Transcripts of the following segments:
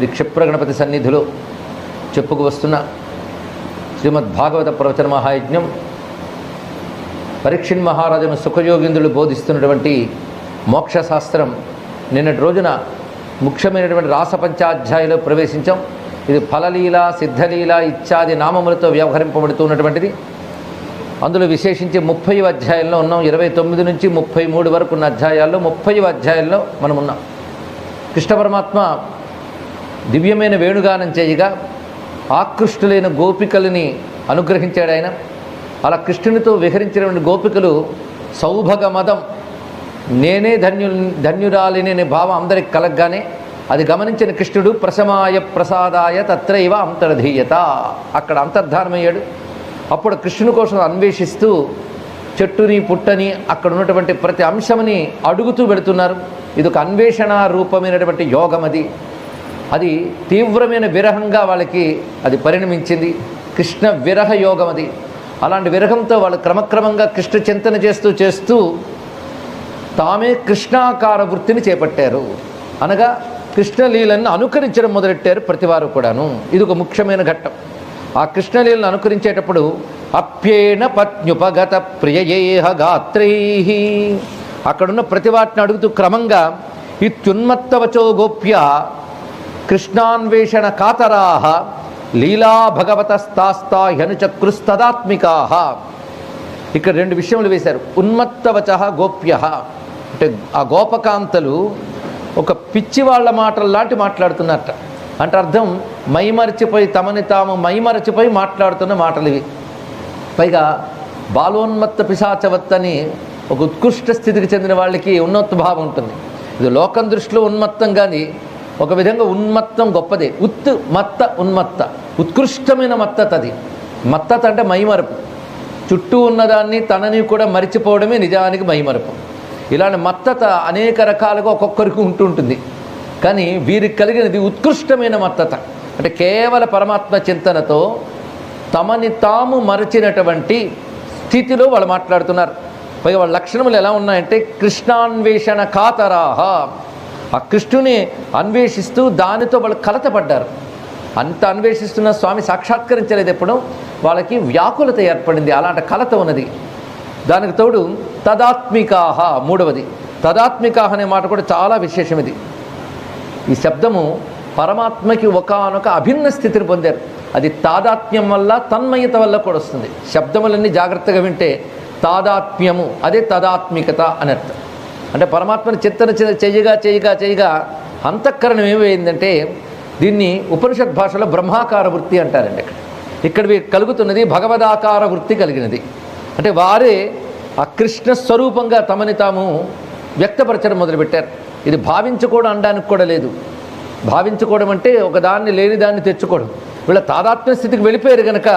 శ్రీ క్షిప్రగణపతి సన్నిధిలో చెప్పుకు వస్తున్న శ్రీమద్ భాగవత ప్రవచన మహాయజ్ఞం పరీక్షణ్ మహారాజును సుఖయోగిందులు బోధిస్తున్నటువంటి మోక్షశాస్త్రం నిన్నటి రోజున ముఖ్యమైనటువంటి రాసపంచాధ్యాయులో ప్రవేశించాం. ఇది ఫలలీల సిద్ధలీల ఇత్యాది నామములతో వ్యవహరింపబడుతున్నటువంటిది. అందులో విశేషించి ముప్పై అధ్యాయంలో ఉన్నాం. ఇరవై తొమ్మిది నుంచి ముప్పై మూడు వరకు ఉన్న అధ్యాయాల్లో ముప్పై అధ్యాయంలో మనం ఉన్నాం కృష్ణ పరమాత్మ దివ్యమైన వేణుగానం చేయగా ఆకృష్టులైన గోపికలని అనుగ్రహించాడు ఆయన. అలా కృష్ణునితో విహరించినటువంటి గోపికలు సౌభగ మదం నేనే ధన్యు ధన్యురాలిని అనే భావం అందరికి కలగగానే అది గమనించిన కృష్ణుడు ప్రసమాయ ప్రసాదాయ తత్రైవ అంతర్ధీయత. అక్కడ అంతర్ధానమయ్యాడు. అప్పుడు కృష్ణుని కోసం అన్వేషిస్తూ చెట్టుని పుట్టని అక్కడ ఉన్నటువంటి ప్రతి అంశమని అడుగుతూ పెడుతున్నారు ఇది ఒక అన్వేషణ రూపమైనటువంటి యోగం అది అది తీవ్రమైన విరహంగా వాళ్ళకి అది పరిణమించింది. కృష్ణ విరహ యోగం అది. అలాంటి విరహంతో వాళ్ళు క్రమక్రమంగా కృష్ణ చింతన చేస్తూ చేస్తూ తామే కృష్ణాకార వృత్తిని చేపట్టారు. అనగా కృష్ణలీలను అనుకరించడం మొదలెట్టారు ప్రతివారు కూడాను. ఇది ఒక ముఖ్యమైన ఘట్టం. ఆ కృష్ణలీలను అనుకరించేటప్పుడు అప్యేణ పత్నుపగత ప్రియయేహ గాత్రై. అక్కడున్న ప్రతి వాటిని అడుగుతూ క్రమంగా ఇత్యున్మత్తవచో గోప్య కృష్ణాన్వేషణ కాతరాహ లీలా భగవతస్తాస్తా హ్యనుచక్రుస్తదాత్మికా ఇక్కడ రెండు విషయములు వేశారు. ఉన్మత్తవచ గోప్య. అంటే ఆ గోపకాంతలు ఒక పిచ్చి వాళ్ళ మాటలు లాంటి మాట్లాడుతున్నట్ట. అంటే అర్థం మైమరచిపోయి తమని తాము మైమరచిపోయి మాట్లాడుతున్న మాటలు ఇవి. పైగా బాలోన్మత్త పిశాచవత్ అని ఒక ఉత్కృష్ట స్థితికి చెందిన వాళ్ళకి ఉన్నత భావం ఉంటుంది. ఇది లోకం దృష్టిలో ఉన్మత్తం కానీ ఒక విధంగా ఉన్మత్తం గొప్పదే. ఉత్ మత్త ఉన్మత్త. ఉత్కృష్టమైన మత్తత అది. మత్తత అంటే మైమరపు. చుట్టూ ఉన్నదాన్ని తనని కూడా మరిచిపోవడమే నిజానికి మైమరపు. ఇలాంటి మత్తత అనేక రకాలుగా ఒక్కొక్కరికి ఉంటుంటుంది. కానీ వీరికి కలిగినది ఉత్కృష్టమైన మత్తత. అంటే కేవల పరమాత్మ చింతనతో తమని తాము మరచినటువంటి స్థితిలో వాళ్ళు మాట్లాడుతున్నారు. పైగా వాళ్ళ లక్షణములు ఎలా ఉన్నాయంటే కృష్ణాన్వేషణ కాతరాహ ఆ కృష్ణుని అన్వేషిస్తూ దానితో వాళ్ళు కలతపడ్డారు. అంత అన్వేషిస్తున్న స్వామి సాక్షాత్కరించలేదు ఎప్పుడు. వాళ్ళకి వ్యాకులత ఏర్పడింది. అలాంటి కలత ఉన్నది. దానికి తోడు తదాత్మికాహ మూడవది. తదాత్మికాహ అనే మాట కూడా చాలా విశేషం ఇది. ఈ శబ్దము పరమాత్మకి ఒకానొక అభిన్న స్థితిని పొందారు. అది తాదాత్మ్యం వల్ల తన్మయత వల్ల కూడా వస్తుంది. శబ్దములన్నీ జాగ్రత్తగా వింటే తాదాత్మ్యము అదే తదాత్మికత అని అర్థం. అంటే పరమాత్మని చింతన చేయగా చేయగా చేయగా అంతఃకరణం ఏమైందంటే దీన్ని ఉపనిషత్ భాషలో బ్రహ్మాకార వృత్తి అంటారండి ఇక్కడ. ఇక్కడ కలుగుతున్నది భగవదాకార వృత్తి కలిగినది. అంటే వారే ఆ కృష్ణ స్వరూపంగా తమని తాము వ్యక్తపరచడం మొదలుపెట్టారు. ఇది భావించుకోవడం అనడానికి కూడా లేదు. భావించుకోవడం అంటే ఒక దాన్ని లేని దాన్ని తెచ్చుకోవడం. వీళ్ళ తాదాత్మ్య స్థితికి వెళ్ళిపోయారు కనుక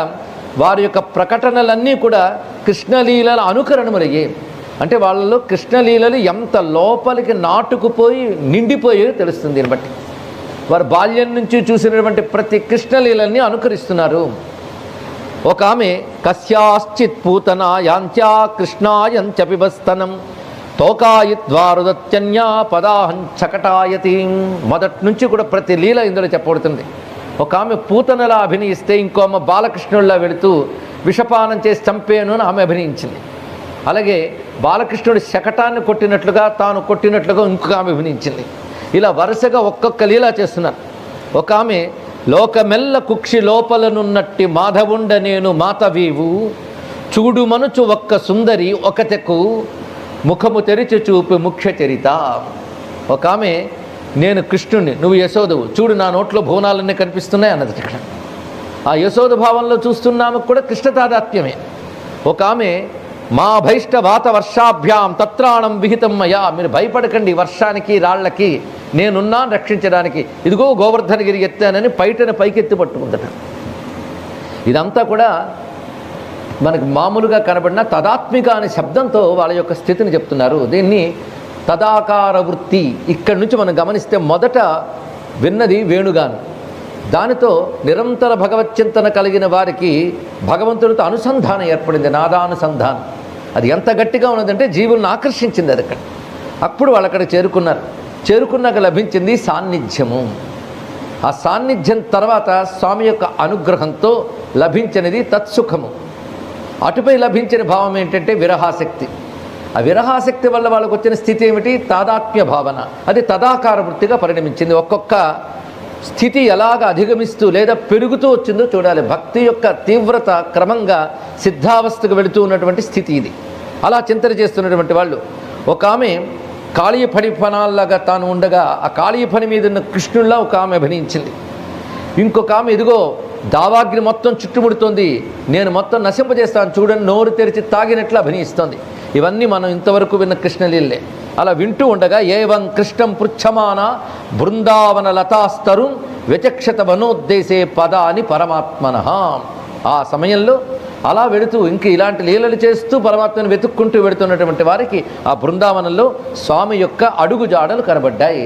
వారి యొక్క ప్రకటనలన్నీ కూడా కృష్ణలీలల అనుకరణములయ్యాయి అంటే వాళ్ళలో కృష్ణలీలలు ఎంత లోపలికి నాటుకుపోయి నిండిపోయాయో తెలుస్తుంది దీన్ని బట్టి. వారు బాల్యం నుంచి చూసినటువంటి ప్రతి కృష్ణలీలల్ని అనుకరిస్తున్నారు. ఒక ఆమె కశ్యాశ్చిత్ పూతన యాంత్యా కృష్ణాయంచ పిబస్తనం తోకాయిద్వారుదత్యన్యా పదాహం చకటాయతి మొదటి నుంచి కూడా ప్రతి లీల ఇందులో చెప్పబడుతుంది. ఒక ఆమె పూతనలా అభినయిస్తే ఇంకో ఆమె బాలకృష్ణుడిలా వెళుతూ విషపానం చేసి చంపేను అని ఆమె అభినయించింది. అలాగే బాలకృష్ణుడి శకటాన్ని కొట్టినట్లుగా తాను కొట్టినట్లుగా ఇంకొక ఆమె వినించింది. ఇలా వరుసగా ఒక్కొక్క లీలా చేస్తున్నారు. ఒక ఆమె లోకమెల్ల కుక్షి లోపలనున్నట్టి మాధవుండ నేను మాతవీవు చూడు మనుచు ఒక్క సుందరి ఒకతెకు ముఖము తెరిచి చూపి ముఖ్య చరిత. ఒక ఆమె నేను కృష్ణుణ్ణి నువ్వు యశోదవు చూడు నా నోట్లో భువనాలన్నీ కనిపిస్తున్నాయి అన్నది ఇక్కడ. ఆ యశోద భావంలో చూస్తున్నాము కూడా కృష్ణ తాదాత్మ్యమే ఒక ఆమె మా భైష్ట వాత వర్షాభ్యాం తత్రాణం విహితం మయా. మీరు భయపడకండి వర్షానికి రాళ్ళకి నేనున్నాను రక్షించడానికి. ఇదిగో గోవర్ధనగిరి ఎత్తానని పైటన పైకెత్తి పట్టుకుందట ఇదంతా కూడా మనకు మామూలుగా కనబడిన తదాత్మిక అనే శబ్దంతో వాళ్ళ యొక్క స్థితిని చెప్తున్నారు. దీన్ని తదాకార వృత్తి ఇక్కడి నుంచి మనం గమనిస్తే మొదట విన్నది వేణుగాను. దానితో నిరంతర భగవచ్చింతన కలిగిన వారికి భగవంతుడితో అనుసంధానం ఏర్పడింది నాదానుసంధానం. అది ఎంత గట్టిగా ఉన్నదంటే జీవులను ఆకర్షించింది అది అక్కడ. అప్పుడు వాళ్ళు అక్కడ చేరుకున్నారు. చేరుకున్నాక లభించింది సాన్నిధ్యము. ఆ సాన్నిధ్యం తర్వాత స్వామి యొక్క అనుగ్రహంతో లభించినది తత్సుఖము. అటుపై లభించిన భావం ఏంటంటే విరహాసక్తి ఆ విరహాసక్తి వల్ల వాళ్ళకు వచ్చిన స్థితి ఏమిటి? తాదాత్మ్య భావన. అది తదాకార వృత్తిగా పరిణమించింది. ఒక్కొక్క స్థితి ఎలాగ అధిగమిస్తూ లేదా పెరుగుతూ వచ్చిందో చూడాలి. భక్తి యొక్క తీవ్రత క్రమంగా సిద్ధావస్థకు వెళుతూ ఉన్నటువంటి స్థితి ఇది. అలా చింతన చేస్తున్నటువంటి వాళ్ళు ఒక ఆమె కాళీయ పని తాను ఉండగా ఆ కాళీయ పని మీద ఉన్న కృష్ణుల్లా ఒక ఆమె అభినయించింది. ఇంకొక ఆమె ఇదిగో దావాగ్ని మొత్తం చుట్టుముడుతోంది. నేను మొత్తం నశింపజేస్తాను. చూడండి నోరు తెరిచి తాగినట్లు అభినయిస్తోంది. ఇవన్నీ మనం ఇంతవరకు విన్న కృష్ణలీలే అలా వింటూ ఉండగా ఏవం కృష్ణం పృచ్ఛమాన బృందావన లతాస్తరుం వ్యచక్షత వనోద్దేశే పద అని పరమాత్మన. ఆ సమయంలో అలా వెడుతూ ఇంక ఇలాంటి లీలలు చేస్తూ పరమాత్మను వెతుక్కుంటూ వెడుతున్నటువంటి వారికి ఆ బృందావనంలో స్వామి యొక్క అడుగు జాడలు కనబడ్డాయి.